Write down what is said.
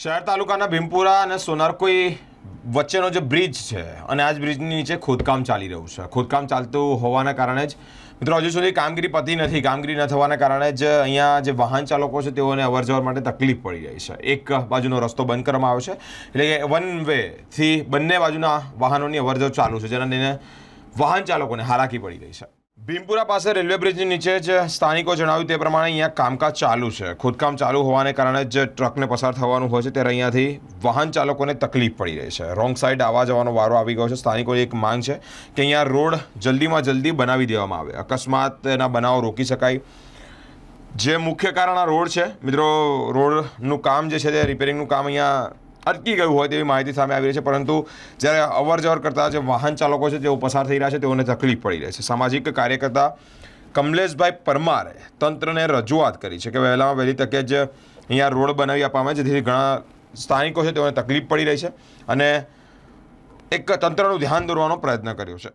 શહેર તાલુકાના ભીમપુરા અને સોનારકોઈ વચ્ચેનો જે બ્રિજ છે અને આ જ બ્રિજની નીચે ખોદકામ ચાલી રહ્યું છે. ખોદકામ ચાલતું હોવાના કારણે જ મિત્રો હજુ સુધી કામગીરી પતી નથી. કામગીરી ન થવાના કારણે જ અહીંયા જે વાહન ચાલકો છે તેઓને અવરજવર માટે તકલીફ પડી રહી છે. એક બાજુનો રસ્તો બંધ કરવામાં આવ્યો છે. એટલે કે વન વેથી બંને બાજુના વાહનોની અવરજવર ચાલુ છે, જેના લઈને વાહન ચાલકોને હાલાકી પડી રહી છે. ભીમપુરા પાસે રેલવે બ્રિજની નીચે જ સ્થાનિકો જણાવ્યું તે પ્રમાણે અહીંયા કામકાજ ચાલુ છે. ખોદકામ ચાલુ હોવાને કારણે જ ટ્રકને પસાર થવાનું હોય છે, ત્યારે અહીંયાથી વાહન ચાલકોને તકલીફ પડી રહી છે. રોંગ સાઈડ આવવા જવાનો વારો આવી ગયો છે. સ્થાનિકોની એક માંગ છે કે અહીંયા રોડ જલ્દીમાં જલ્દી બનાવી દેવામાં આવે. અકસ્માતના બનાવો રોકી શકાય. જે મુખ્ય કારણ આ રોડ છે, મિત્રો, રોડનું કામ જે છે તે રિપેરિંગનું કામ અહીંયા અટકી ગયું હોય તેવી માહિતી સામે આવી રહી છે, પરંતુ જ્યારે અવર જવર કરતા જે વાહન ચાલકો છે તેઓ પસાર થઈ રહ્યા છે, તેઓને તકલીફ પડી રહી છે. સામાજિક કાર્યકર્તા કમલેશભાઈ પરમારે તંત્રને રજૂઆત કરી છે કે વહેલામાં વહેલી તકે જ અહીંયા રોડ બનાવી આપવામાં આવે જેથી ઘણા સ્થાનિકો છે, તેઓને તકલીફ પડી રહી છે અને એક તંત્રનું ધ્યાન દોરવાનો પ્રયત્ન કર્યો છે.